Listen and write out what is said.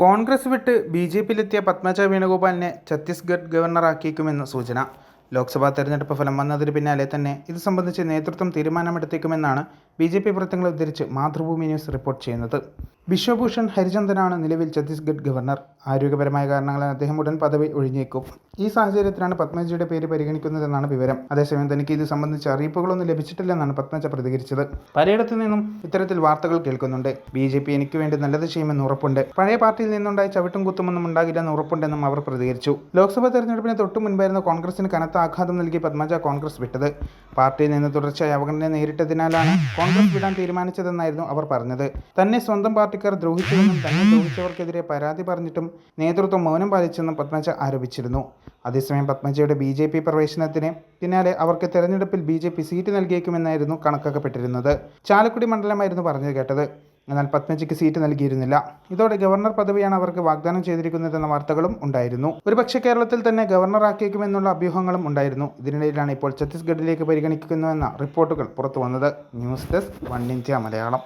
കോൺഗ്രസ് വിട്ട് B J പിയിലെത്തിയ പത്മജ വേണുഗോപാലിനെ ഛത്തീസ്ഗഡ് ഗവർണറാക്കിയേക്കുമെന്ന് സൂചന. ലോക്സഭാ തെരഞ്ഞെടുപ്പ് ഫലം വന്നതിന് പിന്നാലെ തന്നെ ഇത് സംബന്ധിച്ച് നേതൃത്വം തീരുമാനമെടുത്തേക്കുമെന്നാണ് ബി ജെ പി വൃത്തങ്ങൾ ഉദ്ധരിച്ച് മാതൃഭൂമി ന്യൂസ് റിപ്പോർട്ട് ചെയ്യുന്നത്. ബിശ്വഭൂഷൺ ഹരിചന്ദനാണ് നിലവിൽ ഛത്തീസ്ഗഡ് ഗവർണർ. ആരോഗ്യപരമായ കാരണങ്ങളാൽ അദ്ദേഹം ഉടൻ പദവി ഒഴിഞ്ഞേക്കും. ഈ സാഹചര്യത്തിലാണ് പത്മജിയുടെ പേര് പരിഗണിക്കുന്നതെന്നാണ് വിവരം. അതേസമയം തനിക്ക് ഇത് സംബന്ധിച്ച് അറിയിപ്പുകളൊന്നും ലഭിച്ചിട്ടില്ലെന്നാണ് പത്മജ പ്രതികരിച്ചത്. പലയിടത്തു നിന്നും ഇത്തരത്തിൽ വാർത്തകൾ കേൾക്കുന്നുണ്ട്. ബി ജെ പി എനിക്ക് വേണ്ടി നല്ലത് ചെയ്യുമെന്ന് ഉറപ്പുണ്ട്. പഴയ പാർട്ടിയിൽ നിന്നുണ്ടായ ചവിട്ടും കുത്തുമൊന്നും ഉണ്ടാകില്ലെന്ന് ഉറപ്പുണ്ടെന്നും അവർ പ്രതികരിച്ചു. ലോക്സഭാ തെരഞ്ഞെടുപ്പിന് തൊട്ടു മുൻപായിരുന്നു കോൺഗ്രസിന് കനത്ത ആഘാതം നൽകി പത്മജ കോൺഗ്രസ് വിട്ടത്. പാർട്ടിയിൽ നിന്ന് തുടർച്ചയായ അവഗണന നേരിട്ടതിനാലാണ് കോൺഗ്രസ് വിടാൻ തീരുമാനിച്ചതെന്നായിരുന്നു അവർ പറഞ്ഞത്. തന്നെ സ്വന്തം പാർട്ടിക്കാർ ദ്രോഹിച്ചുവെന്നും തന്നെ ദ്രോഹിച്ചവർക്കെതിരെ പരാതി പറഞ്ഞിട്ടും നേതൃത്വം മൗനം പാലിച്ചെന്നും പത്മജ ആരോപിച്ചിരുന്നു. അതേസമയം പത്മജയുടെ ബി ജെ പി പ്രവേശനത്തിന് പിന്നാലെ അവർക്ക് തെരഞ്ഞെടുപ്പിൽ ബി ജെ പി സീറ്റ് നൽകിയേക്കുമെന്നായിരുന്നു കണക്കാക്കപ്പെട്ടിരുന്നത്. ചാലക്കുടി മണ്ഡലമായിരുന്നു പറഞ്ഞു കേട്ടത്. എന്നാൽ പത്മജിക്ക് സീറ്റ് നൽകിയിരുന്നില്ല. ഇതോടെ ഗവർണർ പദവിയാണ് അവർക്ക് വാഗ്ദാനം ചെയ്തിരിക്കുന്നതെന്ന വാർത്തകളും ഉണ്ടായിരുന്നു. ഒരുപക്ഷെ കേരളത്തിൽ തന്നെ ഗവർണറാക്കിയേക്കുമെന്നുള്ള അഭ്യൂഹങ്ങളും ഉണ്ടായിരുന്നു. ഇതിനിടയിലാണ് ഇപ്പോൾ ഛത്തീസ്ഗഡിലേക്ക് പരിഗണിക്കുന്നുവെന്ന റിപ്പോർട്ടുകൾ പുറത്തു വന്നത് news desk one India Malayalam.